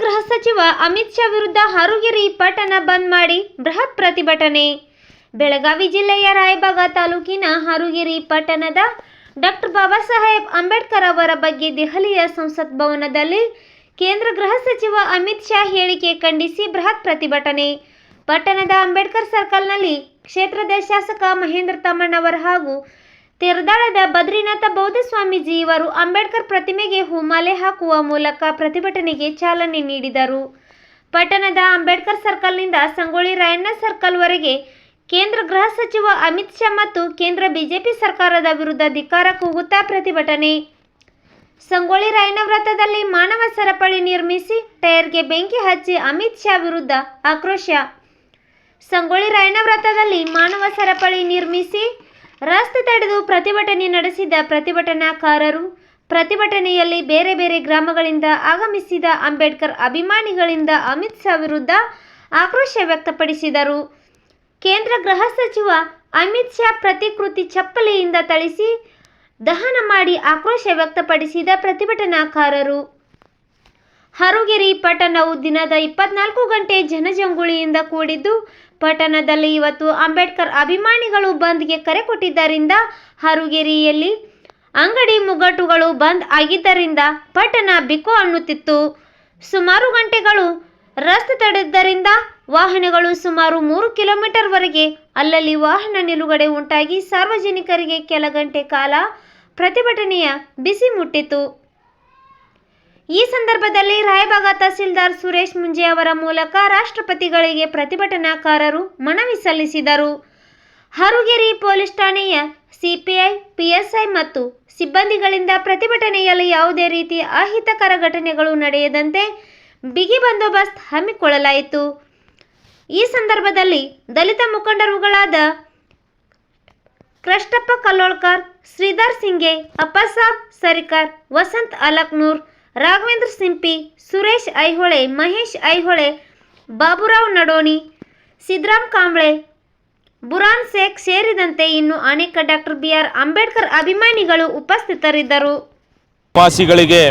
ಗೃಹ ಸಚಿವ ಅಮಿತ್ ಶಾ ವಿರುದ್ಧ ಹರುಗಿರಿ ಪಟ್ಟಣ ಬಂದ್ ಮಾಡಿ ಬೃಹತ್ ಪ್ರತಿಭಟನೆ. ಬೆಳಗಾವಿ ಜಿಲ್ಲೆಯ ರಾಯಬಾಗ ತಾಲೂಕಿನ ಹರುಗಿರಿ ಪಟ್ಟಣದ ಡಾಕ್ಟರ್ ಬಾಬಾ ಸಾಹೇಬ್ ಅಂಬೇಡ್ಕರ್ ಅವರ ಬಗ್ಗೆ ದೆಹಲಿಯ ಸಂಸತ್ ಭವನದಲ್ಲಿ ಕೇಂದ್ರ ಗೃಹ ಸಚಿವ ಅಮಿತ್ ಶಾ ಹೇಳಿಕೆ ಖಂಡಿಸಿ ಬೃಹತ್ ಪ್ರತಿಭಟನೆ. ಪಟ್ಟಣದ ಅಂಬೇಡ್ಕರ್ ಸರ್ಕಲ್ನಲ್ಲಿ ಕ್ಷೇತ್ರದ ಶಾಸಕ ಮಹೇಂದ್ರ ತಮ್ಮಣ್ಣವರ್ ಹಾಗೂ ತೆರದಾಳದ ಬದ್ರಿನಾಥ ಬೌದ್ಧ ಸ್ವಾಮೀಜಿ ಇವರು ಅಂಬೇಡ್ಕರ್ ಪ್ರತಿಮೆಗೆ ಹೂಮಾಲೆ ಹಾಕುವ ಮೂಲಕ ಪ್ರತಿಭಟನೆಗೆ ಚಾಲನೆ ನೀಡಿದರು. ಪಟ್ಟಣದ ಅಂಬೇಡ್ಕರ್ ಸರ್ಕಲ್ನಿಂದ ಸಂಗೊಳ್ಳಿ ರಾಯಣ್ಣ ಸರ್ಕಲ್ವರೆಗೆ ಕೇಂದ್ರ ಗೃಹ ಸಚಿವ ಅಮಿತ್ ಶಾ ಮತ್ತು ಕೇಂದ್ರ ಬಿಜೆಪಿ ಸರ್ಕಾರದ ವಿರುದ್ಧ ಧಿಕ್ಕಾರ ಕೂಗುತ್ತಾ ಪ್ರತಿಭಟನೆ. ಸಂಗೊಳ್ಳಿ ರಾಯಣ್ಣ ವ್ರತದಲ್ಲಿ ಮಾನವ ಸರಪಳಿ ನಿರ್ಮಿಸಿ ಟೈರ್ಗೆ ಬೆಂಕಿ ಹಚ್ಚಿ ಅಮಿತ್ ಶಾ ವಿರುದ್ಧ ಆಕ್ರೋಶ. ಸಂಗೊಳ್ಳಿ ರಾಯಣ್ಣ ವ್ರತದಲ್ಲಿ ಮಾನವ ಸರಪಳಿ ನಿರ್ಮಿಸಿ ರಸ್ತೆ ತಡೆದು ಪ್ರತಿಭಟನೆ ನಡೆಸಿದ ಪ್ರತಿಭಟನಾಕಾರರು, ಪ್ರತಿಭಟನೆಯಲ್ಲಿ ಬೇರೆ ಬೇರೆ ಗ್ರಾಮಗಳಿಂದ ಆಗಮಿಸಿದ ಅಂಬೇಡ್ಕರ್ ಅಭಿಮಾನಿಗಳಿಂದ ಅಮಿತ್ ಶಾ ವಿರುದ್ಧ ಆಕ್ರೋಶ ವ್ಯಕ್ತಪಡಿಸಿದರು. ಕೇಂದ್ರ ಗೃಹ ಸಚಿವ ಅಮಿತ್ ಶಾ ಪ್ರತಿಕೃತಿ ಚಪ್ಪಲಿಯಿಂದ ಥಳಿಸಿ ದಹನ ಮಾಡಿ ಆಕ್ರೋಶ ವ್ಯಕ್ತಪಡಿಸಿದ ಪ್ರತಿಭಟನಾಕಾರರು. ಹರುಗಿರಿ ಪಟ್ಟಣವು ದಿನದ ಇಪ್ಪತ್ನಾಲ್ಕು ಗಂಟೆ ಜನಜಂಗುಳಿಯಿಂದ ಕೂಡಿದ್ದು ಪಟ್ಟಣದಲ್ಲಿ ಇವತ್ತು ಅಂಬೇಡ್ಕರ್ ಅಭಿಮಾನಿಗಳು ಬಂದ್ಗೆ ಕರೆ ಕೊಟ್ಟಿದ್ದರಿಂದ ಹರುಗೇರಿಯಲ್ಲಿ ಅಂಗಡಿ ಮುಗ್ಗಟ್ಟುಗಳು ಬಂದ್ ಆಗಿದ್ದರಿಂದ ಪಟ್ಟಣ ಬಿಕೋ ಅನ್ನುತ್ತಿತ್ತು. ಸುಮಾರು ಗಂಟೆಗಳು ರಸ್ತೆ ತಡೆದ್ದರಿಂದ ವಾಹನಗಳು ಸುಮಾರು ಮೂರು ಕಿಲೋಮೀಟರ್ವರೆಗೆ ಅಲ್ಲಲ್ಲಿ ವಾಹನ ನಿಲುಗಡೆ ಉಂಟಾಗಿ ಸಾರ್ವಜನಿಕರಿಗೆ ಕೆಲ ಗಂಟೆ ಕಾಲ ಪ್ರತಿಭಟನೆಯ ಬಿಸಿ ಮುಟ್ಟಿತು ಈ ಸಂದರ್ಭದಲ್ಲಿ ರಾಯಬಾಗ ತಹಸೀಲ್ದಾರ್ ಸುರೇಶ್ ಮುಂಜೆ ಅವರ ಮೂಲಕ ರಾಷ್ಟ್ರಪತಿಗಳಿಗೆ ಪ್ರತಿಭಟನಾಕಾರರು ಮನವಿ ಸಲ್ಲಿಸಿದರು. ಹರುಗೇರಿ ಪೊಲೀಸ್ ಠಾಣೆಯ ಸಿಪಿಐ, ಪಿಎಸ್ಐ ಮತ್ತು ಸಿಬ್ಬಂದಿಗಳಿಂದ ಪ್ರತಿಭಟನೆಯಲ್ಲಿ ಯಾವುದೇ ರೀತಿ ಅಹಿತಕರ ಘಟನೆಗಳು ನಡೆಯದಂತೆ ಬಿಗಿ ಬಂದೋಬಸ್ತ್ ಹಮ್ಮಿಕೊಳ್ಳಲಾಯಿತು. ಈ ಸಂದರ್ಭದಲ್ಲಿ ದಲಿತ ಮುಖಂಡರುಗಳಾದ ಕೃಷ್ಣಪ್ಪ ಕಲ್ಲೋಳ್ಕರ್, ಶ್ರೀಧರ್ ಸಿಂಗೆ ಅಪ್ಪಸಾಬ್ ಸರಿಕರ್, ವಸಂತ್ ಅಲಕ್ನೂರ್ ರಾಘವೇಂದ್ರ ಸಿಂಪಿ ಸುರೇಶ್ ಐಹೊಳೆ ಮಹೇಶ್ ಐಹೊಳೆ ಬಾಬುರಾವ್ ನಡೋಣಿ ಸಿದ್ರಾಮ್ ಕಾಂಬ್ಳೆ ಬುರಾನ್ ಶೇಖ್ ಸೇರಿದಂತೆ ಇನ್ನು ಅನೇಕ ಡಾಕ್ಟರ್ ಬಿ ಆರ್ ಅಂಬೇಡ್ಕರ್ ಅಭಿಮಾನಿಗಳು ಉಪಸ್ಥಿತರಿದ್ದರು. ವಾಸಿಗಳಿಗೆ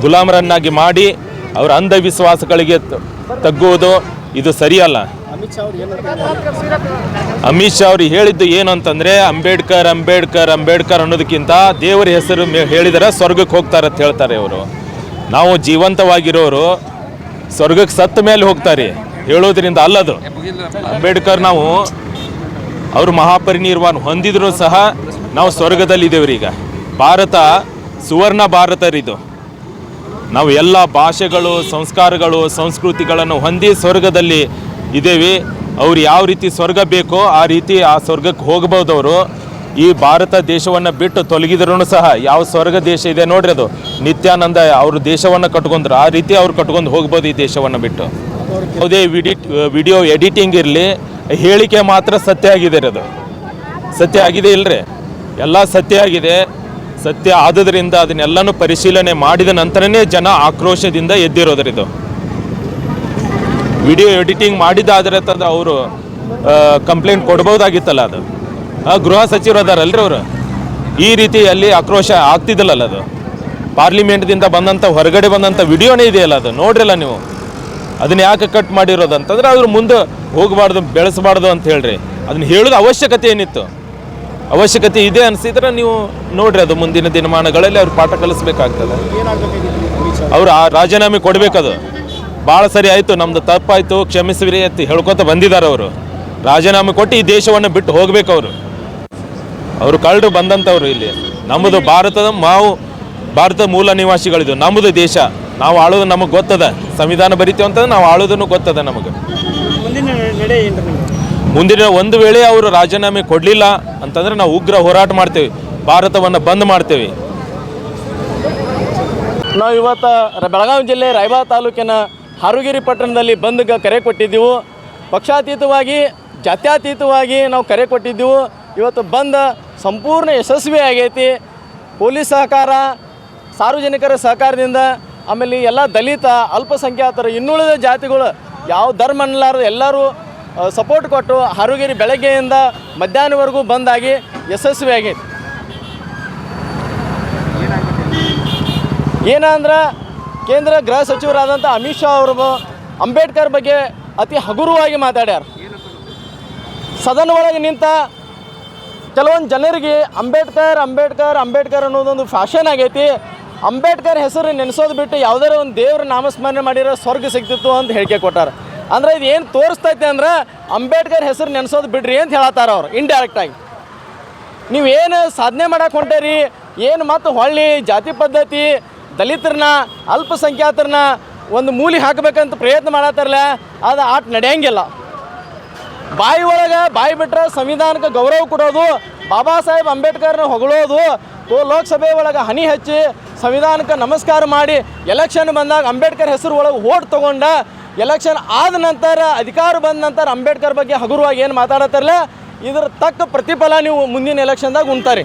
ಗುಲಾಮರನ್ನಾಗಿ ಮಾಡಿ ಅವರ ಅಂಧವಿಶ್ವಾಸಗಳಿಗೆ ತಗ್ಗುವುದು ಇದು ಸರಿಯಲ್ಲ. ಅಮಿತ್ ಶಾ ಅವರು ಹೇಳಿದ್ದು ಏನು ಅಂತಂದ್ರೆ ಅಂಬೇಡ್ಕರ್ ಅಂಬೇಡ್ಕರ್ ಅಂಬೇಡ್ಕರ್ ಅನ್ನೋದಕ್ಕಿಂತ ದೇವರ ಹೆಸರು ಮೇ- ಹೇಳಿದರೆ ಸ್ವರ್ಗಕ್ಕೆ ಹೋಗ್ತಾರೆ ಅಂತ ಹೇಳ್ತಾರೆ ಅವರು ನಾವು ಜೀವಂತವಾಗಿರೋರು ಸ್ವರ್ಗಕ್ಕೆ ಸತ್ತ ಮೇಲೆ ಹೋಗ್ತಾರೆ. ಹೇಳೋದ್ರಿಂದ ಅಲ್ಲದು. ಅಂಬೇಡ್ಕರ್ ನಾವು ಅವರು ಮಹಾಪರಿನಿರ್ವಾಣ ಹೊಂದಿದ್ರು ಸಹ ನಾವು ಸ್ವರ್ಗದಲ್ಲಿದ್ದೇವ್ರಿ ಈಗ. ಭಾರತ ಸುವರ್ಣ ಭಾರತರಿದು. ನಾವು ಎಲ್ಲ ಭಾಷೆಗಳು, ಸಂಸ್ಕಾರಗಳು, ಸಂಸ್ಕೃತಿಗಳನ್ನು ಹೊಂದಿ ಸ್ವರ್ಗದಲ್ಲಿ ಇದ್ದೇವೆ. ಅವ್ರು ಯಾವ ರೀತಿ ಸ್ವರ್ಗ ಬೇಕೋ ಆ ರೀತಿ ಆ ಸ್ವರ್ಗಕ್ಕೆ ಹೋಗ್ಬೋದು ಅವರು ಈ ಭಾರತ ದೇಶವನ್ನು ಬಿಟ್ಟು ತೊಲಗಿದ್ರು ಸಹ ಯಾವ ಸ್ವರ್ಗ ದೇಶ ಇದೆ ನೋಡ್ರಿ ಅದು. ನಿತ್ಯಾನಂದ ಅವರು ದೇಶವನ್ನು ಕಟ್ಕೊಂಡ್ರು. ಆ ರೀತಿ ಅವ್ರು ಕಟ್ಕೊಂಡು ಹೋಗ್ಬೋದು ಈ ದೇಶವನ್ನು ಬಿಟ್ಟು. ಯಾವುದೇ ವಿಡಿಟ್ ವಿಡಿಯೋ ಎಡಿಟಿಂಗ್ ಇರಲಿ, ಹೇಳಿಕೆ ಮಾತ್ರ ಸತ್ಯ ಆಗಿದೆ ರೀ ಅದು. ಸತ್ಯ ಆಗಿದೆ ಇಲ್ಲರಿ ಎಲ್ಲ ಸತ್ಯ ಆಗಿದೆ. ಸತ್ಯ ಆದುದರಿಂದ ಅದನ್ನೆಲ್ಲನೂ ಪರಿಶೀಲನೆ ಮಾಡಿದ ನಂತರನೇ ಜನ ಆಕ್ರೋಶದಿಂದ ಎದ್ದಿರೋದ್ರಿದು ವಿಡಿಯೋ ಎಡಿಟಿಂಗ್ ಮಾಡಿದ್ದಾದ್ರೆ ತದ ಅವರು ಕಂಪ್ಲೇಂಟ್ ಕೊಡ್ಬೋದಾಗಿತ್ತಲ್ಲ ಅದು. ಗೃಹ ಸಚಿವರು ಅದಾರಲ್ರಿ ಅವರು? ಈ ರೀತಿ ಅಲ್ಲಿ ಆಕ್ರೋಶ ಆಗ್ತಿದ್ದಲ್ಲ ಅದು? ಪಾರ್ಲಿಮೆಂಟ್ದಿಂದ ಬಂದಂಥ ಹೊರಗಡೆ ಬಂದಂಥ ವಿಡಿಯೋನೇ ಇದೆಯಲ್ಲ ಅದು? ನೋಡ್ರಲ್ಲ ನೀವು? ಅದನ್ನ ಯಾಕೆ ಕಟ್ ಮಾಡಿರೋದು ಅಂತಂದ್ರೆ ಅದ್ರ ಮುಂದೆ ಹೋಗಬಾರ್ದು, ಬೆಳೆಸಬಾರ್ದು ಅಂತ ಹೇಳ್ರಿ. ಅದನ್ನ ಹೇಳೋದು ಅವಶ್ಯಕತೆ ಏನಿತ್ತು? ಅವಶ್ಯಕತೆ ಇದೆ ಅನಿಸಿದ್ರೆ ನೀವು ನೋಡ್ರಿ ಅದು ಮುಂದಿನ ದಿನಮಾನಗಳಲ್ಲಿ ಅವ್ರು ಪಾಠ ಕಲಿಸ್ಬೇಕಾಗ್ತದೆ. ಅವ್ರು ಆ ರಾಜೀನಾಮೆ ಕೊಡಬೇಕದು. ಭಾಳ ಸರಿ ಆಯಿತು, ನಮ್ದು ತಪ್ಪಾಯಿತು ಕ್ಷಮಿಸಿರಿ ಅಂತ ಹೇಳ್ಕೊತ ಬಂದಿದ್ದಾರೆ ಅವರು. ರಾಜೀನಾಮೆ ಕೊಟ್ಟು ಈ ದೇಶವನ್ನು ಬಿಟ್ಟು ಹೋಗ್ಬೇಕು ಅವರು. ಅವರು ಕಳ್ಳರು ಬಂದಂಥವ್ರು ಇಲ್ಲಿ. ನಮ್ಮದು ಭಾರತದ ಮಾವು ಭಾರತದ ಮೂಲ ನಿವಾಸಿಗಳಿದ್ದು. ನಮ್ಮದು ದೇಶ. ನಾವು ಆಳೋದು ನಮಗೆ ಗೊತ್ತದ. ಸಂವಿಧಾನ ಬರಿತೀವಿ ಅಂತಂದ್ರೆ ನಾವು ಆಳೋದನ್ನು ಗೊತ್ತದ ನಮಗೆ. ಮುಂದಿನ ನಡೆ ಏನ್ರಿ ಮುಂದಿನ ಒಂದು ವೇಳೆ ಅವರು ರಾಜೀನಾಮೆ ಕೊಡಲಿಲ್ಲ ಅಂತಂದ್ರೆ ನಾವು ಉಗ್ರ ಹೋರಾಟ ಮಾಡ್ತೇವೆ. ಭಾರತವನ್ನು ಬಂದ್ ಮಾಡ್ತೇವೆ. ನಾವು ಇವತ್ತು ಬೆಳಗಾವಿ ಜಿಲ್ಲೆ ರಾಯಬಾ ತಾಲೂಕಿನ ಹರುಗಿರಿ ಪಟ್ಟಣದಲ್ಲಿ ಬಂದ್ಗೆ ಕರೆ ಕೊಟ್ಟಿದ್ದೆವು. ಪಕ್ಷಾತೀತವಾಗಿ ಜಾತ್ಯತೀತವಾಗಿ ನಾವು ಕರೆ ಕೊಟ್ಟಿದ್ದೆವು. ಇವತ್ತು ಬಂದ ಸಂಪೂರ್ಣ ಯಶಸ್ವಿ ಆಗೈತಿ. ಪೊಲೀಸ್ ಸಹಕಾರ, ಸಾರ್ವಜನಿಕರ ಸಹಕಾರದಿಂದ ಆಮೇಲೆ ಎಲ್ಲ ದಲಿತ, ಅಲ್ಪಸಂಖ್ಯಾತರು, ಇನ್ನುಳಿದ ಜಾತಿಗಳು ಯಾವ ಧರ್ಮ ಅನ್ನಲಾರದು ಎಲ್ಲರೂ ಸಪೋರ್ಟ್ ಕೊಟ್ಟು ಹರುಗಿರಿ ಬೆಳಗ್ಗೆಯಿಂದ ಮಧ್ಯಾಹ್ನವರೆಗೂ ಬಂದಾಗಿ ಯಶಸ್ವಿ ಆಗೈತಿ. ಏನಂದ್ರೆ ಕೇಂದ್ರ ಗೃಹ ಸಚಿವರಾದಂಥ ಅಮಿತ್ ಶಾ ಅವರು ಅಂಬೇಡ್ಕರ್ ಬಗ್ಗೆ ಅತಿ ಹಗುರವಾಗಿ ಮಾತಾಡ್ಯಾರ. ಸದನ ಒಳಗೆ ನಿಂತ ಕೆಲವೊಂದು ಜನರಿಗೆ ಅಂಬೇಡ್ಕರ್ ಅಂಬೇಡ್ಕರ್ ಅಂಬೇಡ್ಕರ್ ಅನ್ನೋದೊಂದು ಫ್ಯಾಷನ್ ಆಗೈತಿ. ಅಂಬೇಡ್ಕರ್ ಹೆಸರು ನೆನೆಸೋದು ಬಿಟ್ಟು ಯಾವುದಾರ ಒಂದು ದೇವ್ರ ನಾಮಸ್ಮರಣೆ ಮಾಡಿರೋ ಸ್ವರ್ಗ ಸಿಗ್ತಿತ್ತು ಅಂತ ಹೇಳಿಕೆ ಕೊಟ್ಟಾರ. ಅಂದ್ರೆ ಇದು ಏನು ತೋರಿಸ್ತೈತೆ ಅಂದ್ರೆ ಅಂಬೇಡ್ಕರ್ ಹೆಸರು ನೆನೆಸೋದು ಬಿಡ್ರಿ ಅಂತ ಹೇಳತ್ತಾರ ಅವ್ರು ಇಂಡೈರೆಕ್ಟಾಗಿ ನೀವೇನು ಸಾಧನೆ ಮಾಡಕ್ಕೆ ಹೊಂಟೇರಿ, ಏನು ಮತ್ತು ಹೊಳ್ಳಿ ಜಾತಿ ಪದ್ಧತಿ ದಲಿತರನ್ನ ಅಲ್ಪಸಂಖ್ಯಾತರನ್ನ ಒಂದು ಮೂಲಿ ಹಾಕಬೇಕಂತ ಪ್ರಯತ್ನ ಮಾಡತ್ತಾರಲ್ಲ ಅದು ಆಟ ನಡೆಯಂಗಿಲ್ಲ. ಬಾಯಿ ಒಳಗೆ, ಬಾಯಿ ಬಿಟ್ಟರೆ ಸಂವಿಧಾನಕ್ಕೆ ಗೌರವ ಕೊಡೋದು, ಬಾಬಾ ಸಾಹೇಬ್ ಅಂಬೇಡ್ಕರ್ನ ಹೊಗಳೋದು ಲೋಕಸಭೆ ಒಳಗೆ ಹನಿ ಹಚ್ಚಿ ಸಂವಿಧಾನಕ್ಕೆ ನಮಸ್ಕಾರ ಮಾಡಿ ಎಲೆಕ್ಷನ್ ಬಂದಾಗ ಅಂಬೇಡ್ಕರ್ ಹೆಸರು ಒಳಗೆ ಓಟ್ ತೊಗೊಂಡ ಎಲೆಕ್ಷನ್ ಆದ ನಂತರ, ಅಧಿಕಾರ ಬಂದ ನಂತರ ಅಂಬೇಡ್ಕರ್ ಬಗ್ಗೆ ಹಗುರವಾಗಿ ಏನು ಮಾತಾಡತ್ತಾರಲ್ಲ, ಇದ್ರ ತಕ್ಕ ಪ್ರತಿಫಲ ನೀವು ಮುಂದಿನ ಎಲೆಕ್ಷನ್ದಾಗ ಉಣ್ತಾರೆ.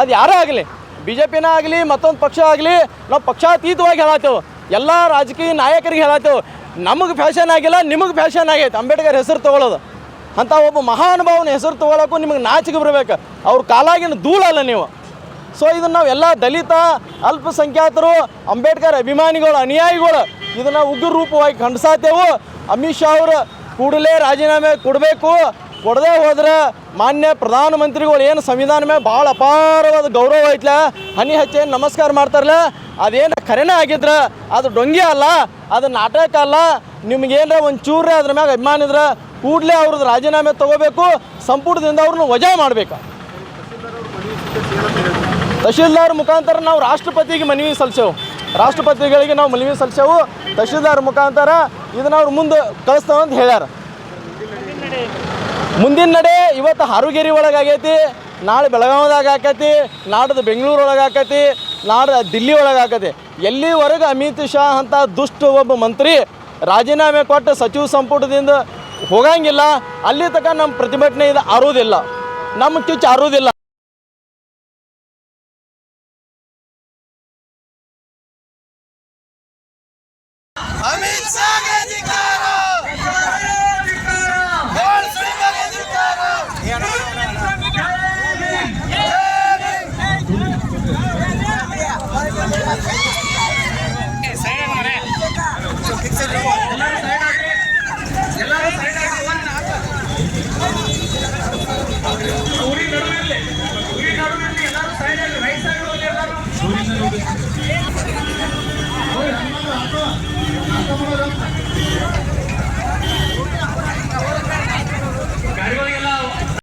ಅದು ಯಾರೇ ಆಗಲಿ ಬಿ ಜೆ ಪಿನ ಆಗಲಿ, ಮತ್ತೊಂದು ಪಕ್ಷ ಆಗಲಿ, ನಾವು ಪಕ್ಷಾತೀತವಾಗಿ ಹೇಳತ್ತೇವೆ ಎಲ್ಲ ರಾಜಕೀಯ ನಾಯಕರಿಗೆ ಹೇಳತ್ತೇವೆ ನಮಗೆ ಫ್ಯಾಷನ್ ಆಗಿಲ್ಲ, ನಿಮಗೆ ಫ್ಯಾಷನ್ ಆಗೈತೆ. ಅಂಬೇಡ್ಕರ್ ಹೆಸರು ತೊಗೊಳೋದು. ಅಂತ ಒಬ್ಬ ಮಹಾನುಭಾವನ ಹೆಸರು ತೊಗೊಳಕ್ಕೂ ನಿಮಗೆ ನಾಚಿಕೆ ಬರಬೇಕು. ಅವ್ರ ಕಾಲಾಗಿನ ಧೂಳಲ್ಲ ನೀವು. ಸೊ ಇದನ್ನು ನಾವು ಎಲ್ಲ ದಲಿತ, ಅಲ್ಪಸಂಖ್ಯಾತರು, ಅಂಬೇಡ್ಕರ್ ಅಭಿಮಾನಿಗಳು, ಅನುಯಾಯಿಗಳು ಇದನ್ನು ಉಗ್ರ ರೂಪವಾಗಿ ಖಂಡಿಸಾತೇವು. ಅಮಿತ್ ಶಾ ಅವರು ಕೂಡಲೇ ರಾಜೀನಾಮೆ ಕೊಡಬೇಕು. ಕೊಡದೆ ಹೋದ್ರೆ ಮಾನ್ಯ ಪ್ರಧಾನಮಂತ್ರಿಗಳು ಏನು ಸಂವಿಧಾನ ಮೇಲೆ ಭಾಳ ಅಪಾರವಾದ ಗೌರವ ಐತ್ಲ. ಹನಿ ನಮಸ್ಕಾರ ಮಾಡ್ತಾರಲ್ಲ, ಅದೇನು ಖರೇನೇ ಆಗಿದ್ರೆ ಅದು ಡೊಂಗಿ ಅಲ್ಲ, ಅದು ನಾಟಕ ಅಲ್ಲ ನಿಮ್ಗೇನ್ರ ಒಂದು ಚೂರ್ರೆ ಅದ್ರ ಮ್ಯಾಗ ಅಭಿಮಾನ ಇದ್ರೆ ಕೂಡಲೇ ಅವ್ರದ್ದು ರಾಜೀನಾಮೆ ತಗೋಬೇಕು, ಸಂಪುಟದಿಂದ ಅವ್ರನ್ನ ವಜಾ ಮಾಡಬೇಕು? ತಹಶೀಲ್ದಾರ್ ಮುಖಾಂತರ ನಾವು ರಾಷ್ಟ್ರಪತಿಗೆ ಮನವಿ ಸಲ್ಲಿಸೇವು. ರಾಷ್ಟ್ರಪತಿಗಳಿಗೆ ನಾವು ಮನವಿ ಸಲ್ಲಿಸೇವು. ತಹಶೀಲ್ದಾರ್ ಮುಖಾಂತರ ಇದನ್ನ ಅವ್ರು ಮುಂದೆ ಕಳಿಸ್ತೇವೆ ಅಂತ ಹೇಳ್ಯಾರ. ಮುಂದಿನ ನಡೆ ಇವತ್ತು ಹಾರುಗೇರಿ ಒಳಗೆ ಆಗೈತಿ, ನಾಳೆ ಬೆಳಗಾವಿದಾಗ ಆಕೈತಿ, ನಾಡದ ಬೆಂಗಳೂರು ಒಳಗೆ ಆಕೈತಿ ನಾಡ ದಿಲ್ಲಿ ಒಳಗೆ ಆಕೈತಿ. ಎಲ್ಲಿವರೆಗೂ ಅಮಿತ್ ಶಾ ಅಂತ ದುಷ್ಟ ಒಬ್ಬ ಮಂತ್ರಿ ರಾಜೀನಾಮೆ ಕೊಟ್ಟು ಸಚಿವ ಸಂಪುಟದಿಂದ ಹೋಗಂಗಿಲ್ಲ. ಅಲ್ಲಿ ತನಕ ನಮ್ಮ ಪ್ರತಿಭಟನೆ ಇದು ಆರೋದಿಲ್ಲ. ನಮ್ಮ ಚುಚ್ಚು ಆರೋದಿಲ್ಲ.